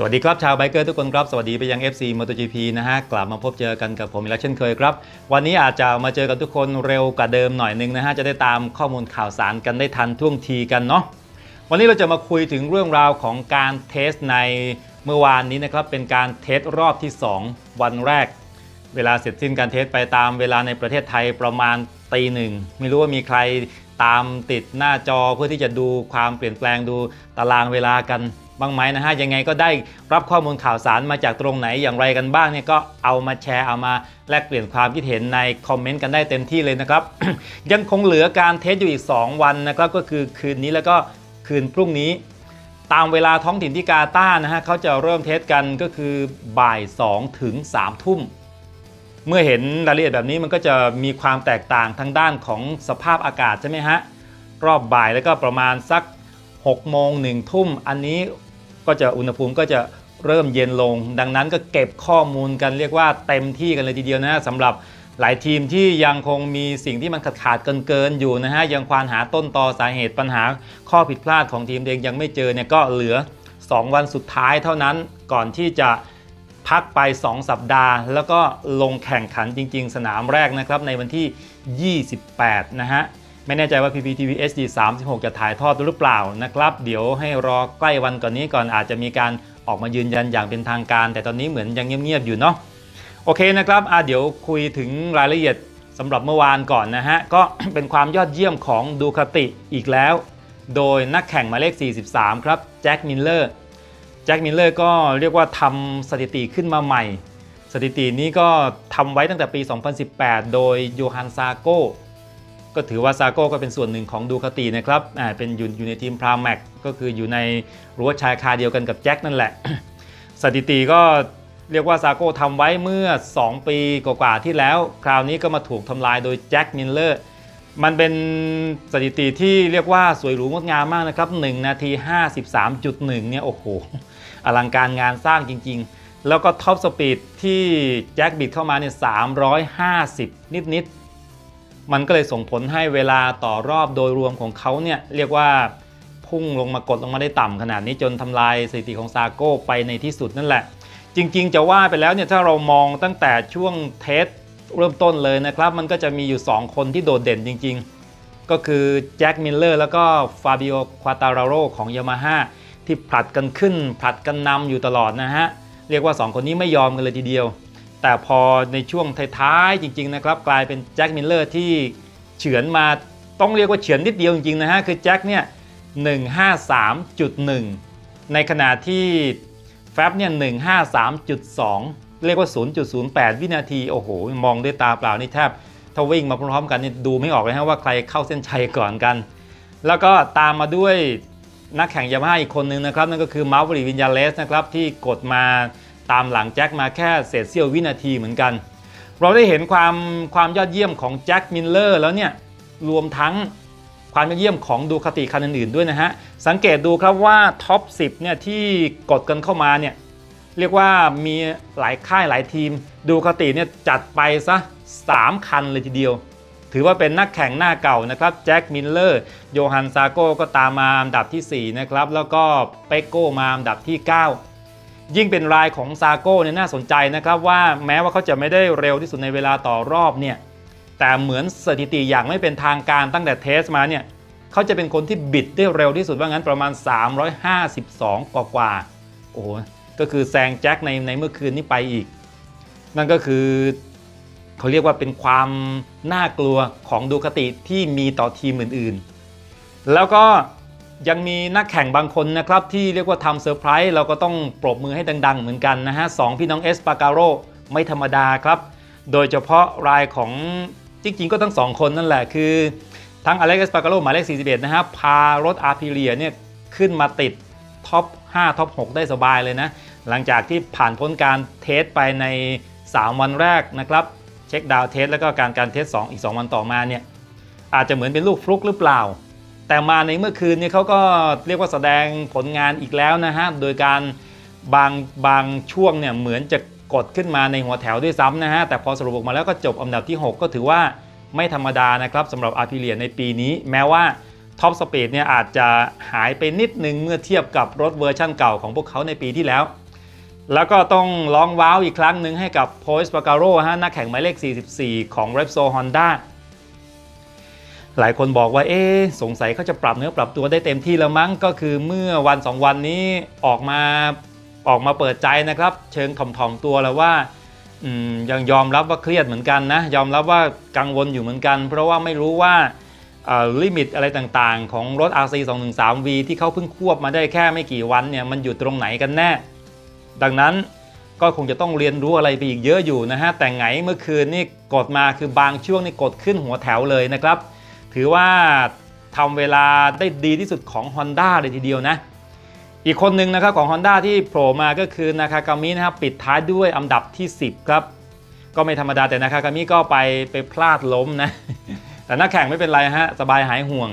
สวัสดีครับชาวไบเกอร์ทุกคนครับ สวัสดีไปยัง FC MotoGP นะฮะ กลับมาพบเจอกันกับผมอีกแล้วเช่นเคยครับ วันนี้อาจจะมาเจอกับทุกคนเร็วกว่าเดิมหน่อยนึงนะฮะ จะได้ตามข้อมูลข่าวสารกันได้ทันท่วงทีกันเนาะวันนี้เราจะมาคุยถึงเรื่องราวของการเทสในเมื่อวานนี้นะครับ เป็นการเทสรอบที่ 2 วันแรก เวลาเสร็จสิ้นการเทสไปตามเวลาในประเทศไทยประมาณตีหนึ่งไม่รู้ว่ามีใครตามติดหน้าจอเพื่อที่จะดูความเปลี่ยนแปลงดูตารางเวลากัน บ้างไหมนะฮะยังไงก็ได้รับข้อมูลข่าวสารมาจากตรงไหนอย่างไรกันบ้างเนี่ยก็เอามาแชร์เอามาแลกเปลี่ยนความคิดเห็นในคอมเมนต์กันได้เต็มที่เลยนะครับ ยังคงเหลือการเทสอยู่อีก 2 วันนะครับก็คือคืนนี้แล้วก็คืนพรุ่งนี้ ตามเวลาท้องถิ่นที่กาตาร์นะฮะเขาจะเริ่มเทสกันก็คือบ่าย2ถึง3ทุ่มเมื่อเห็นรายละเอียดแบบนี้มันก็จะมีความแตกต่างทางด้านของสภาพอากาศใช่ไหมฮะรอบบ่ายแล้วก็ประมาณสัก6โมง1ทุ่ม อันนี้ ก็จะอุณหภูมิก็จะเริ่มเย็นลง ดังนั้นก็เก็บข้อมูลกันเรียกว่าเต็มที่กันเลยทีเดียวนะสำหรับหลายทีมที่ยังคงมีสิ่งที่มันขาดขาดเกินเกินๆอยู่นะฮะยังควานหาต้นตอสาเหตุปัญหาข้อผิดพลาดของทีมเองยังไม่เจอเนี่ยก็เหลือ 2 วันสุดท้ายเท่านั้นก่อนที่จะพักไป 2 สัปดาห์ แล้วก็ลงแข่งขันจริง ๆ สนามแรกนะครับในวันที่ 28 นะฮะ ไม่แน่ใจว่า PPTV HD 36 จะถ่ายทอดหรือเปล่านะครับ เดี๋ยวให้รอใกล้วันก่อนนี้ก่อนอาจจะมีการออกมายืนยันอย่างเป็นทางการ แต่ตอนนี้เหมือนยังเงียบๆอยู่เนาะโอเคนะครับอะเดี๋ยวคุยถึงรายละเอียดสำหรับเมื่อวานก่อนนะฮะ ก็เป็นความยอดเยี่ยมของดูคาติอีกแล้ว โดยนักแข่งหมายเลข 43 ครับแจ็คมิลเลอร์แจ็คมิลเลอร์ก็เรียกว่าทำสถิติขึ้นมาใหม่ สถิตินี้ก็ทำไว้ตั้งแต่ปี 2018 โดยโยฮันซาโก ก็ถือว่าซาโก้ก็เป็นส่วนหนึ่งของดูคาตินะครับอ่าเป็นอยู่อยู่ในทีมพราแม็กก็คืออยู่ในรั้วชายคาเดียวกันกับแจ็คนั่นแหละ สถิติก็เรียกว่าซาโก้ทำไว้เมื่อ 2 ปีกว่าๆที่แล้ว คราวนี้ก็มาถูกทำลายโดยแจ็คมิลเลอร์มันเป็นสถิติที่เรียกว่าสวยหรูงดงามมากนะครับ 1 นาที 53.1 เนี่ย โอ้โห อลังการงานสร้างจริง ๆ แล้วก็ท็อปสปีดที่แจ็คบิดเข้ามาเนี่ย 350 นิดๆ มันก็เลยส่งผลให้เวลาต่อรอบโดยรวมของเขาเนี่ยเรียกว่าพุ่งลงมากดลงมาได้ต่ำขนาดนี้จนทำลายสถิติของซาโก้ไปในที่สุดนั่นแหละ จริงๆ จะว่าไปแล้วเนี่ยถ้าเรามองตั้งแต่ช่วงเทสเริ่มต้นเลยนะครับ มันก็จะมีอยู่ 2 คนที่โดดเด่นจริง ๆ ก็คือแจ็คมิลเลอร์แล้วก็ฟาบิโอควาตาราโรของยามาฮ่าที่ผลัดกันขึ้นผลัดกันนำอยู่ตลอดนะฮะ เรียกว่า 2 คนนี้ไม่ยอมกันเลยทีเดียว แต่พอในช่วงท้ายๆจริงๆนะครับกลายเป็นแจ็คมิลเลอร์ที่เฉือนมาต้องเรียกว่าเฉือนนิดเดียวจริงๆนะฮะ คือแจ็คเนี่ย 153.1 ในขณะที่แฟบเนี่ย 153.2 เรียกว่า 0.08 วินาที โอ้โห มองด้วยตาเปล่านี่แทบถ้าวิ่งมาพร้อมๆกันนี่ดูไม่ออกเลยฮะว่าใครเข้าเส้นชัยก่อนกัน แล้วก็ตามมาด้วยนักแข่งยามาฮ่าอีกคนนึงนะครับ นั่นก็คือมาร์วริวินยาเลสนะครับที่กดมา ตามหลังแจ็คมาแค่เศษเสี้ยววินาทีเหมือนกัน เราได้เห็นความความยอดเยี่ยมของแจ็คมิลเลอร์แล้วเนี่ยรวมทั้งความยอดเยี่ยมของดูคาติคันอื่นๆด้วยนะฮะ สังเกตดูครับว่าท็อป 10เนี่ยที่กดกันเข้ามาเนี่ยเรียกว่ามีหลายค่ายหลายทีม ดูคาติเนี่ยจัดไปซะ 3 คันเลยทีเดียว ถือว่าเป็นนักแข่งหน้าเก่านะครับแจ็คมิลเลอร์โยฮันซาโก้ก็ตามมาอันดับทีสี่4 นะครับ แล้วก็เปกโก้มาอันดับที่ 9 ยิ่งเป็นรายของซาโก้เนี่ยน่าสนใจนะครับว่าแม้ว่าเขาจะไม่ได้เร็วที่สุดในเวลาต่อรอบเนี่ยแต่เหมือนสถิติอย่างไม่เป็นทางการตั้งแต่เทสมาเนี่ยเขาจะเป็นคนที่บิดได้เร็วที่สุดว่างั้นประมาณ 352 กว่ากว่าโอ้โหก็คือแซงแจ็คในในเมื่อคืนนี้ไปอีก นั่นก็คือเขาเรียกว่าเป็นความน่ากลัวของดูคติที่มีต่อทีมอื่นๆ แล้วก็ ยังมีนักแข่งบางคนนะครับ ที่เรียกว่าทำเซอร์ไพรส์เราก็ต้องปรบมือให้ดัง ๆ เหมือนกันนะฮะสองพี่น้องเอสปาการโรไม่ธรรมดาครับ โดยเฉพาะรายของจริงๆก็ทั้งสองคนนั่นแหละคือ ทั้งอเล็กซ์ปาการโรหมายเลข 41 นะฮะพารถอาร์พิเลียเนี่ยขึ้นมาติดท็อป 5 ท็อป 6 ได้สบายเลยนะ หลังจากที่ผ่านพ้นการเทสไปใน 3 วันแรกนะครับ เช็คดาวเทสแล้วก็การการเทส2อีก 2 วันต่อมาเนี่ยอาจจะเหมือนเป็นลูกฟลุกหรือเปล่า แต่มาในเมื่อคืนนี้เขาก็เรียกว่าแสดงผลงานอีกแล้วนะฮะ โดยการบางบางช่วงเนี่ยเหมือนจะกดขึ้นมาในหัวแถวด้วยซ้ำนะฮะ แต่พอสรุปออกมาแล้วก็จบอันดับที่ 6 ก็ถือว่าไม่ธรรมดานะครับสำหรับอาร์พิเลียในปีนี้ แม้ว่าท็อปสปีดเนี่ยอาจจะหายไปนิดนึงเมื่อเทียบกับรถเวอร์ชั่นเก่าของพวกเขาในปีที่แล้ว แล้วก็ต้องร้องว้าวอีกครั้งหนึ่งให้กับโพสปาการโรฮะนักแข่งหมายเลข 44 ของ Repsol Honda หลายคนบอกว่าเอ๊สงสัยเขาจะปรับเนื้อปรับตัวได้เต็มที่แล้วมั้งก็คือเมื่อวัน 2 วันนี้ออกมาออกมาเปิดใจนะครับ เชิงถ่อมๆตัวแล้วว่าอืมยังยอมรับว่าเครียดเหมือนกันนะยอมรับว่ากังวลอยู่เหมือนกัน เพราะว่าไม่รู้ว่าลิมิตอะไรต่างๆ ของรถ RC 213V ที่เขาเพิ่งควบมาได้แค่ไม่กี่วันเนี่ยมันอยู่ตรงไหนกันแน่ ดังนั้นก็คงจะต้องเรียนรู้อะไรไปอีกเยอะอยู่นะฮะแต่ไงเมื่อคืนนี่กดมาคือบางช่วงนี่กดขึ้นหัวแถวเลยนะครับ ถือว่าทำเวลาได้ดีที่สุดของ Honda เลยทีเดียวนะ อีกคนหนึ่งนะครับของ Honda ที่โผล่มาก็คือนาคากามินะครับปิดท้ายด้วยอันดับที่ 10 ครับ ก็ไม่ธรรมดาแต่นาคากามิก็ไปไปพลาดล้มนะ แต่นักแข่งไม่เป็นไรฮะสบายหายห่วง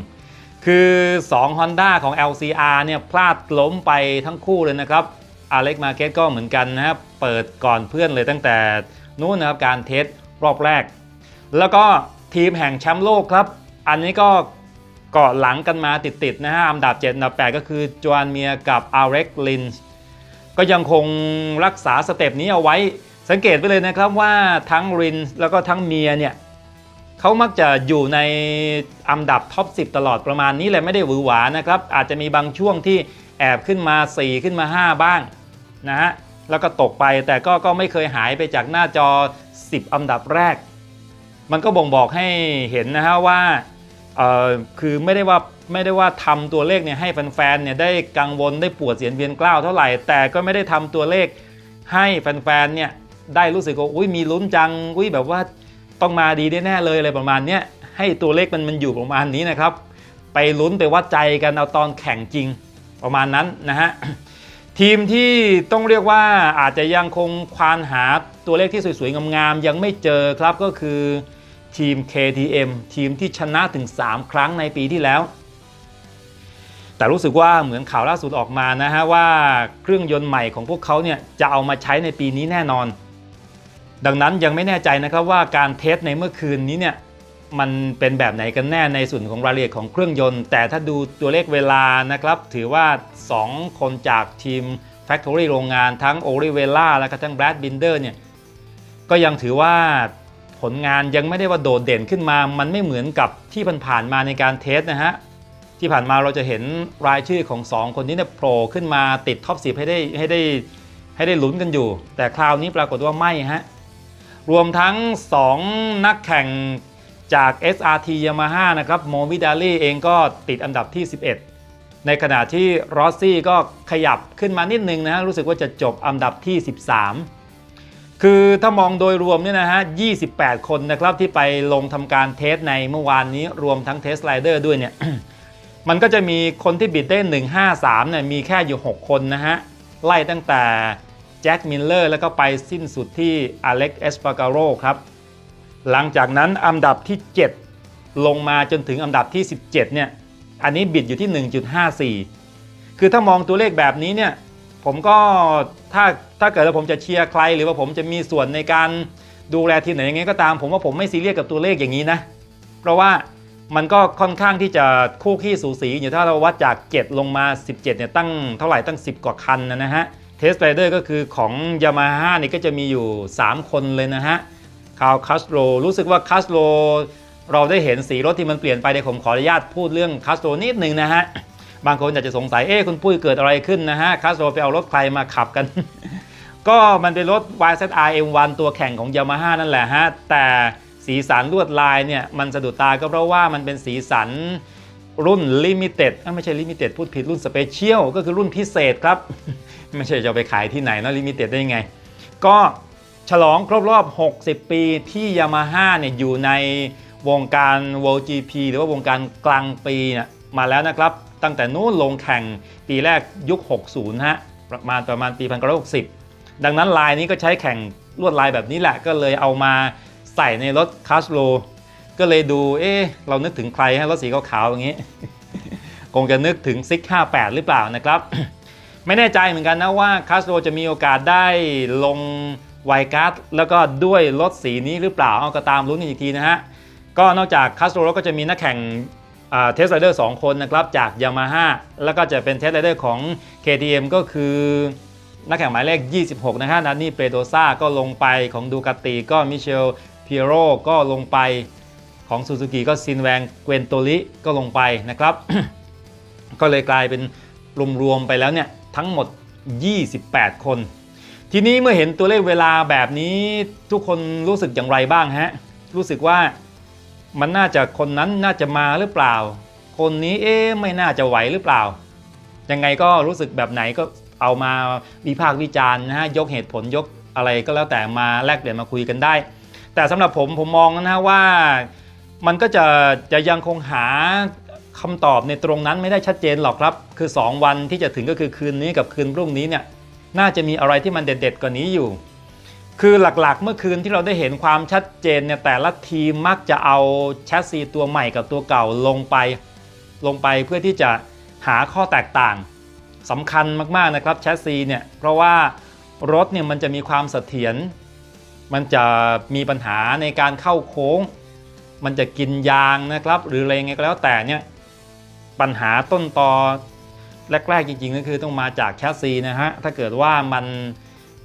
คือ 2 Honda ของ LCR เนี่ยพลาดล้มไปทั้งคู่เลยนะครับอเล็กมาเกตก็เหมือนกันนะครับเปิดก่อนเพื่อนเลยตั้งแต่นู้นนะครับการเทสรอบแรก แล้วก็ทีมแห่งแชมป์โลกครับ อันนี้ก็เกาะหลังกันมาติดๆนะฮะอันดับ7อันดับ 8 ก็คือจวานเมียกับอาเร็กลินก็ยังคงรักษาสเต็ปนี้เอาไว้ สังเกตไปเลยนะครับว่าทั้งรินแล้วก็ทั้งเมียเนี่ยเขามักจะอยู่ในอันดับท็อป 10 ตลอดประมาณนี้แหละไม่ได้หวือหวานะครับ อาจจะมีบางช่วงที่แอบขึ้นมา 4 ขึ้นมา 5 บ้างนะฮะแล้วก็ตกไปแต่ก็ก็ไม่เคยหายไปจากหน้าจอ 10 อันดับแรก มันก็บ่งบอกให้เห็นนะฮะว่า เอ่อคือไม่ได้ว่าไม่ได้ว่าทำตัวเลขเนี่ยให้แฟนๆเนี่ยได้กังวลได้ปวดเสียนเวียนกล้าวเท่าไหร่ แต่ก็ไม่ได้ทำตัวเลขให้แฟนๆเนี่ยได้รู้สึกว่าอุ้ยมีลุ้นจังอุ้ยแบบว่าต้องมาดีแน่ๆเลยอะไรประมาณเนี้ยให้ตัวเลขมันมันอยู่ประมาณนี้นะครับ ไปลุ้นไปวัดใจกันเอาตอนแข่งจริงประมาณนั้นนะฮะทีมที่ต้องเรียกว่าอาจจะยังคงควานหาตัวเลขที่สวยๆงามๆยังไม่เจอครับก็คือ ทีม KTM ทีมที่ชนะถึง 3 ครั้งในปีที่แล้ว แต่รู้สึกว่าเหมือนข่าวล่าสุดออกมานะฮะว่าเครื่องยนต์ใหม่ของพวกเขาเนี่ยจะเอามาใช้ในปีนี้แน่นอน ดังนั้นยังไม่แน่ใจนะครับว่าการเทสในเมื่อคืนนี้เนี่ยมันเป็นแบบไหนกันแน่ในส่วนของรายละเอียดของเครื่องยนต์ แต่ถ้าดูตัวเลขเวลานะครับ ถือว่า 2 คนจากทีม Factory โรงงานทั้งโอริเวล่าและก็ทั้งแบรดบินเดอร์เนี่ยก็ยังถือว่า ผลงานยังไม่ได้ว่าโดดเด่นขึ้นมา มันไม่เหมือนกับที่ผ่านๆมาในการเทสนะฮะที่ผ่านมาเราจะเห็นรายชื่อของ 2 คนนี้เนี่ยโผล่ขึ้นมาติดท็อป10ให้ได้ให้ได้ให้ได้ลุ้นกันอยู่ แต่คราวนี้ปรากฏว่าไม่ฮะรวมทั้ง 2 นักแข่งจาก SRT Yamaha นะครับโมวิดาลีเองก็ติดอันดับที่ 11 ในขณะที่รอสซี่ก็ขยับขึ้นมานิดนึงนะฮะรู้สึกว่าจะจบอันดับที่ 13 คือถ้ามองโดยรวมเนี่ยนะฮะ 28 คนนะครับที่ไปลงทำการเทสในเมื่อวานนี้รวมทั้งเทสไลเดอร์ด้วยเนี่ย มันก็จะมีคนที่บิดได้ 153 เนี่ยมีแค่อยู่ 6 คนนะฮะ ไล่ตั้งแต่แจ็ค มิลเลอร์ แล้วก็ไปสิ้นสุดที่อเล็กเอสปาการโรครับ หลังจากนั้นอันดับที่ 7 ลงมาจนถึงอันดับที่ 17 เนี่ย อันนี้บิดอยู่ที่ 1.54 คือถ้ามองตัวเลขแบบนี้เนี่ย ผมก็ถ้า ถ้าเกิดว่าผมจะเชียร์ใคร หรือว่าผมจะมีส่วนในการดูแลทีมไหนยังไงก็ตาม ผมว่าผมไม่ซีเรียสกับตัวเลขอย่างนี้นะ เพราะว่ามันก็ค่อนข้างที่จะคู่ขี้สูสีอยู่ถ้าเราวัดจาก 7 ลงมา 17เนี่ยตั้งเท่าไหร่ตั้ง 10 กว่าคันนะนะฮะเทสไรเดอร์ก็คือของ Yamaha นี่ก็จะมีอยู่ 3 คนเลยนะฮะคาร์ลคัสโรรู้สึกว่าคัสโรเราได้เห็นสีรถที่มันเปลี่ยนไปเดี๋ยวผมขออนุญาตพูดเรื่องคัสโรนิดนึงนะฮะบางคนอาจจะสงสัยเอ๊ะคุณปุ้ยเกิดอะไรขึ้นนะฮะคัสโรไปเอารถใครมาขับกัน ก็มันเป็นรถ YZR M1 ตัวแข่งของ Yamaha นั่นแหละฮะ แต่สีสันลวดลายเนี่ย มันสะดุดตาก็เพราะว่ามันเป็นสีสันรุ่น Limited อะไม่ใช่ Limited พูดผิดรุ่น Special ก็คือรุ่นพิเศษครับ ไม่ใช่จะไปขายที่ไหนเนอะ Limited ได้ยังไง ก็ฉลองครบรอบ 60 ปีที่ยามาฮ่าเนี่ยอยู่ในวงการ World GP หรือว่าวงการกลางปีเนี่ยมาแล้วนะครับ ตั้งแต่นู้นลงแข่งปีแรกยุค 60 ฮะ ประมาณประมาณปี 1960 ดังนั้นลายนี้ก็ใช้แข่งลวดลายแบบนี้แหละ ก็เลยเอามาใส่ในรถคาสโลก็เลยดู เอ๊ะ เรานึกถึงใครฮะรถสีขาวๆอย่างนี้ คงจะนึกถึงซิก58 หรือเปล่านะครับ ไม่แน่ใจเหมือนกันนะว่าคาสโ o จะมีโอกาสได้ลงไวการ์ดแล้วก็ด้วยรถสีนี้หรือเปล่า เอาก็ตามลุ้นกันอีกทีนะฮะ ก็นอกจากคาสโ o แล้วก็จะมีนักแข่งเทสไรเดอร์สองคนนะครับ จากยามาฮ่าแล้วก็จะเป็นเทสไรเดอร์ของ KTM ก็คือ นักแข่งหมายเลข 26 นะฮะนันนี่เปโดซ่าก็ลงไปของดูกาติก็มิเชลเพียโรก็ลงไปของซูซูกิก็ซินแวงเกวนโตลิก็ลงไปนะครับ ก็เลยกลายเป็นรวมๆไปแล้วเนี่ยทั้งหมด 28 คน ทีนี้เมื่อเห็นตัวเลขเวลาแบบนี้ทุกคนรู้สึกอย่างไรบ้างฮะ รู้สึกว่ามันน่าจะคนนั้นน่าจะมาหรือเปล่า คนนี้เอ๊ไม่น่าจะไหวหรือเปล่า ยังไงก็รู้สึกแบบไหนก็ เอามาวิพากษ์วิจารณ์นะฮะยกเหตุผลยกอะไรก็แล้วแต่มาแลกเปลี่ยนมาคุยกันได้ แต่สำหรับผมผมมองนะฮะว่ามันก็จะจะยังคงหาคำตอบในตรงนั้นไม่ได้ชัดเจนหรอกครับ คือ 2 วันที่จะถึงก็คือคืนนี้กับคืนพรุ่งนี้เนี่ยน่าจะมีอะไรที่มันเด็ดๆกว่านี้อยู่ คือหลักๆ เมื่อคืนที่เราได้เห็นความชัดเจนเนี่ยแต่ละทีมมักจะเอาแชสซีตัวใหม่กับตัวเก่าลงไป ลงไปเพื่อที่จะหาข้อแตกต่าง สำคัญมากๆนะครับแชสซีเนี่ยเพราะว่ารถเนี่ยมันจะมีความเสถียรมันจะมีปัญหาในการเข้าโค้ง มันจะกินยางนะครับ หรืออะไรไงก็แล้วแต่เนี่ยปัญหาต้นตอแรกๆจริงๆก็คือต้องมาจากแชสซีนะฮะถ้าเกิดว่ามัน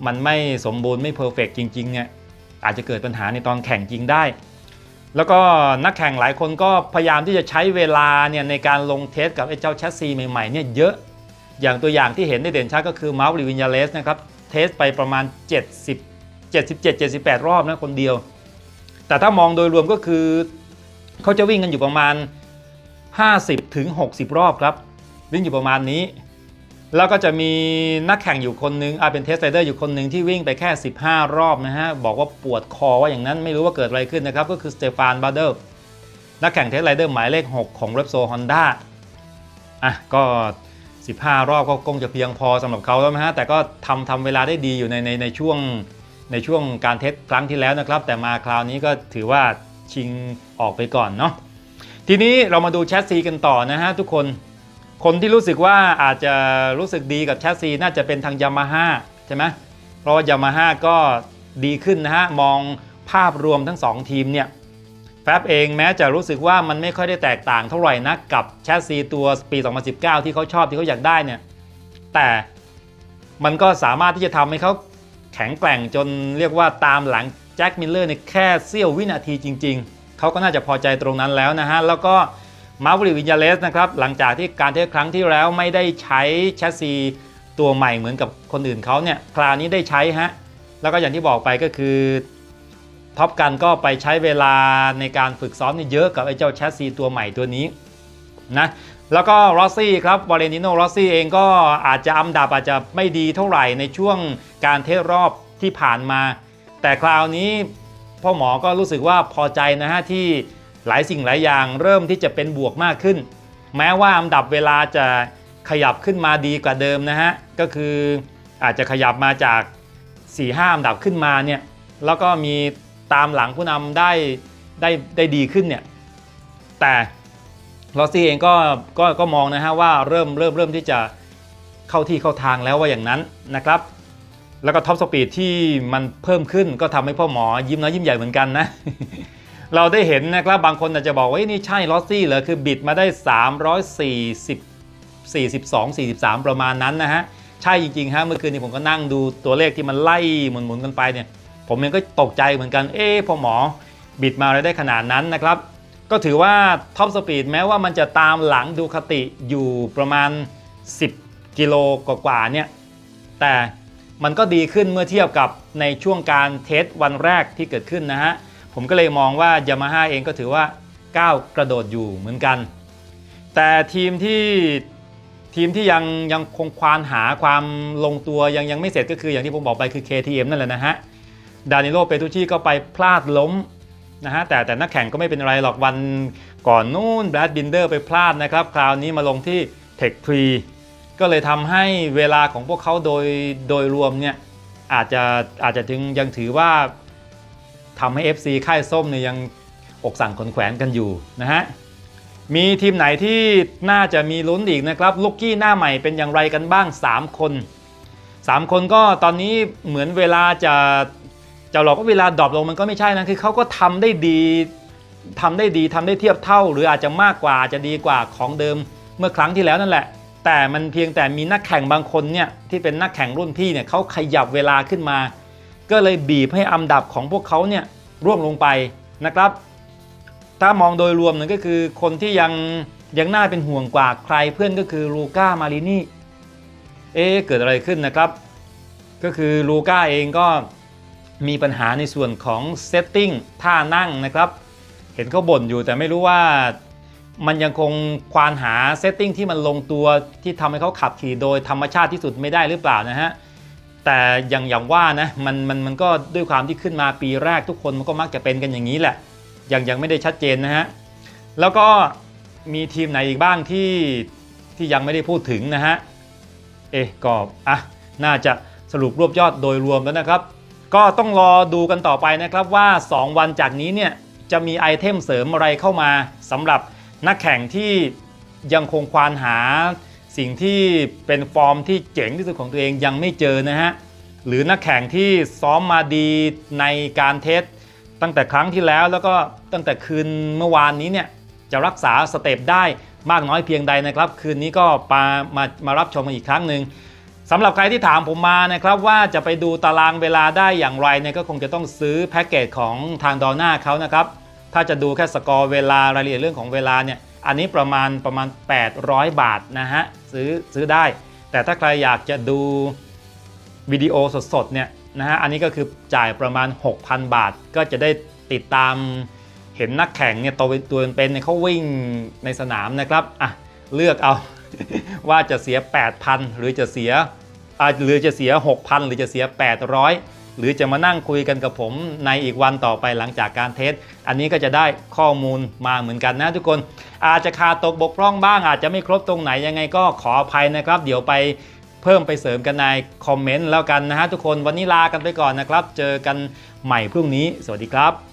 มันไม่สมบูรณ์ไม่เพอร์เฟกจริงๆเนี่ยอาจจะเกิดปัญหาในตอนแข่งจริงได้ แล้วก็นักแข่งหลายคนก็พยายามที่จะใช้เวลาเนี่ยในการลงเทสกับไอ้เจ้าแชสซีใหม่ๆเนี่ยเยอะ อย่างตัวอย่างที่เห็นได้เด่นชัดก็คือมาร์ลิวินยาเลสนะครับเทสไปประมาณ 70 77 78 รอบนะคนเดียว แต่ถ้ามองโดยรวมก็คือเขาจะวิ่งกันอยู่ประมาณ 50ถึง60 รอบครับ วิ่งอยู่ประมาณนี้ แล้วก็จะมีนักแข่งอยู่คนหนึงอาเป็นเทสไรเดอร์อยู่คนหนึ่งที่วิ่งไปแค่ 15 รอบนะฮะ บอกว่าปวดคอว่าอย่างนั้นไม่รู้ว่าเกิดอะไรขึ้นนะครับ ก็คือสเตฟานบาเดอร์นักแข่งเทสไรเดอร์หมายเลข 6 ของ r e p s o Honda อะก็ 15 รอบก็คงจะเพียงพอสำหรับเขาแล้วนะฮะแต่ก็ทำทำเวลาได้ดีอยู่ในในในช่วงในช่วงการเทสครั้งที่แล้วนะครับ แต่มาคราวนี้ก็ถือว่าชิงออกไปก่อนเนาะทีนี้เรามาดูแชสซีกันต่อนะฮะทุกคนคนที่รู้สึกว่าอาจจะรู้สึกดีกับแชสซีน่าจะเป็นทางยามาฮ่าใช่ไหมเพราะว่ายามาฮ่าก็ดีขึ้นนะฮะมองภาพรวมทั้ง 2 ทีมเนี่ย บเองแม้จะรู้สึกว่ามันไม่ค่อยได้แตกต่างเท่าไหร่นะกับแชสซีตัวปี 2019 ที่เขาชอบที่เขาอยากได้เนี่ยแต่มันก็สามารถที่จะทำให้เขาแข็งแกร่งจนเรียกว่าตามหลังแจ็คมิลเลอร์ในแค่เสี้ยววินาทีจริง ๆ เขาก็น่าจะพอใจตรงนั้นแล้วนะฮะ แล้วก็มาร์วริวินยาเลสนะครับ หลังจากที่การเทสครั้งที่แล้วไม่ได้ใช้แชสซีตัวใหม่เหมือนกับคนอื่นเขาเนี่ย คราวนี้ได้ใช้ฮะ แล้วก็อย่างที่บอกไปก็คือ ท็อปกันก็ไปใช้เวลาในการฝึกซ้อมนี่เยอะกับไอ้เจ้าแชสซีตัวใหม่ตัวนี้นะแล้วก็รอสซี่ครับวาเลนิโนรอสซี่เองก็อาจจะอันดับอาจจะไม่ดีเท่าไหร่ในช่วงการเทสรอบที่ผ่านมา แต่คราวนี้พ่อหมอก็รู้สึกว่าพอใจนะฮะที่หลายสิ่งหลายอย่างเริ่มที่จะเป็นบวกมากขึ้น แม้ว่าอันดับเวลาจะขยับขึ้นมาดีกว่าเดิมนะฮะก็คืออาจจะขยับมาจาก4-5อันดับขึ้นมาเนี่ยแล้วก็มี ตามหลังผู้นำได้ได้ได้ดีขึ้นเนี่ยแต่ลอสซี่เองก็ก็ก็มองนะฮะว่าเริ่มเริ่มเริ่มที่จะเข้าที่เข้าทางแล้วว่าอย่างนั้นนะครับ แล้วก็ท็อปสปีดที่มันเพิ่มขึ้นก็ทำให้พ่อหมอยิ้มน้อยยิ้มใหญ่เหมือนกันนะ เราได้เห็นนะครับบางคนอาจจะบอกว่าเฮ้ยนี่ใช่ลอสซี่เหรอคือบิดมาได้ 340 42 43 ประมาณนั้นนะฮะ ใช่จริงๆฮะเมื่อคืนนี้ผมก็นั่งดูตัวเลขที่มันไล่หมุนๆกันไปเนี่ย ผมเองก็ตกใจเหมือนกัน เอ๊ะพอหมอบิดมาได้ขนาดนั้นนะครับ ก็ถือว่าท็อปสปีดแม้ว่ามันจะตามหลังดูคติอยู่ประมาณ 10 กิโลกว่าเนี่ย แต่มันก็ดีขึ้นเมื่อเทียบกับในช่วงการเทสวันแรกที่เกิดขึ้นนะฮะ ผมก็เลยมองว่ายามาฮ่าเองก็ถือว่าก้าวกระโดดอยู่เหมือนกัน แต่ทีมที่ทีมที่ยังยังคงควานหาความลงตัวยังยังไม่เสร็จก็คืออย่างที่ผมบอกไปคือ KTM นั่นแหละนะฮะ ดานิโลเปตูชีก็ไปพลาดล้มนะฮะแต่แต่นักแข่งก็ไม่เป็นไรหรอกวันก่อนนู้นแบรดบินเดอร์ไปพลาดนะครับ คราวนี้มาลงที่เทคทรีก็เลยทำให้เวลาของพวกเขาโดยโดยรวมเนี่ยอาจจะอาจจะถึงยังถือว่าทำให้ FC ค่ายส้มเนี่ยยังอกสั่นขนแขวนกันอยู่นะฮะมีทีมไหนที่น่าจะมีลุ้นอีกนะครับลูกกี้หน้าใหม่เป็นอย่างไรกันบ้าง 3 คน 3 คนก็ตอนนี้เหมือนเวลาจะ จะหลอกว่าเวลาดรอปลงมันก็ไม่ใช่นะคือเขาก็ทำได้ดีทำได้ดีทำได้เทียบเท่า หรืออาจจะมากกว่าจะดีกว่าของเดิมเมื่อครั้งที่แล้วนั่นแหละ แต่มันเพียงแต่มีนักแข่งบางคนเนี่ยที่เป็นนักแข่งรุ่นพี่เนี่ยเขาขยับเวลาขึ้นมา ก็เลยบีบให้อันดับของพวกเขาเนี่ยร่วงลงไปนะครับ ถ้ามองโดยรวมนั่นก็คือคนที่ยังยังน่าเป็นห่วงกว่าใครเพื่อนก็คือลูก้ามารินี่เอ๊เกิดอะไรขึ้นนะครับ ก็คือลูก้าเองก็ มีปัญหาในส่วนของเซตติ้งท่านั่งนะครับ เห็นเขาบ่นอยู่แต่ไม่รู้ว่ามันยังคงควานหาเซตติ้งที่มันลงตัวที่ทำให้เขาขับขี่โดยธรรมชาติที่สุดไม่ได้หรือเปล่านะฮะแต่อย่างอย่างว่านะมันมันมันก็ด้วยความที่ขึ้นมาปีแรกทุกคนมันก็มักจะเป็นกันอย่างนี้แหละ ยังยังไม่ได้ชัดเจนนะฮะแล้วก็มีทีมไหนอีกบ้างที่ที่ยังไม่ได้พูดถึงนะฮะเอ๊ะก็อะน่าจะสรุปรวบยอดโดยรวมแล้วนะครับ ก็ต้องรอดูกันต่อไปนะครับว่า 2 วันจากนี้เนี่ยจะมีไอเทมเสริมอะไรเข้ามาสำหรับนักแข่งที่ยังคงควานหา สิ่งที่เป็นฟอร์มที่เจ๋งที่สุดของตัวเองยังไม่เจอนะฮะหรือนักแข่งที่ซ้อมมาดีในการเทสตั้งแต่ครั้งที่แล้วแล้วก็ตั้งแต่คืนเมื่อวานนี้เนี่ยจะรักษาสเต็ปได้มากน้อยเพียงใดนะครับ คืนนี้ก็มามามารับชมกันอีกครั้งหนึ่ง สำหรับใครที่ถามผมมานะครับว่าจะไปดูตารางเวลาได้อย่างไรเนี่ยก็คงจะต้องซื้อแพ็กเกจของทางดอน่าเขานะครับ ถ้าจะดูแค่สกอร์เวลารายละเอียดเรื่องของเวลาเนี่ยอันนี้ประมาณประมาณ 800 บาทนะฮะซื้อซื้อได้ แต่ถ้าใครอยากจะดูวิดีโอสดๆเนี่ยนะฮะอันนี้ก็คือจ่ายประมาณ 6,000 บาท ก็จะได้ติดตามเห็นนักแข่งเนี่ยตัวตัวเป็นเนี่ยเขาวิ่งในสนามนะครับอะเลือกเอาว่าจะเสีย 8,000 หรือจะเสีย หรือจะเสีย 6,000 หรือจะเสีย 800 หรือจะมานั่งคุยกันกับผมในอีกวันต่อไปหลังจากการเทส อันนี้ก็จะได้ข้อมูลมาเหมือนกันนะทุกคน อาจจะขาดตกบกพร่องบ้าง อาจจะไม่ครบตรงไหนยังไงก็ขออภัยนะครับ เดี๋ยวไปเพิ่มไปเสริมกันในคอมเมนต์แล้วกันนะฮะทุกคนวันนี้ลากันไปก่อนนะครับ เจอกันใหม่พรุ่งนี้ สวัสดีครับ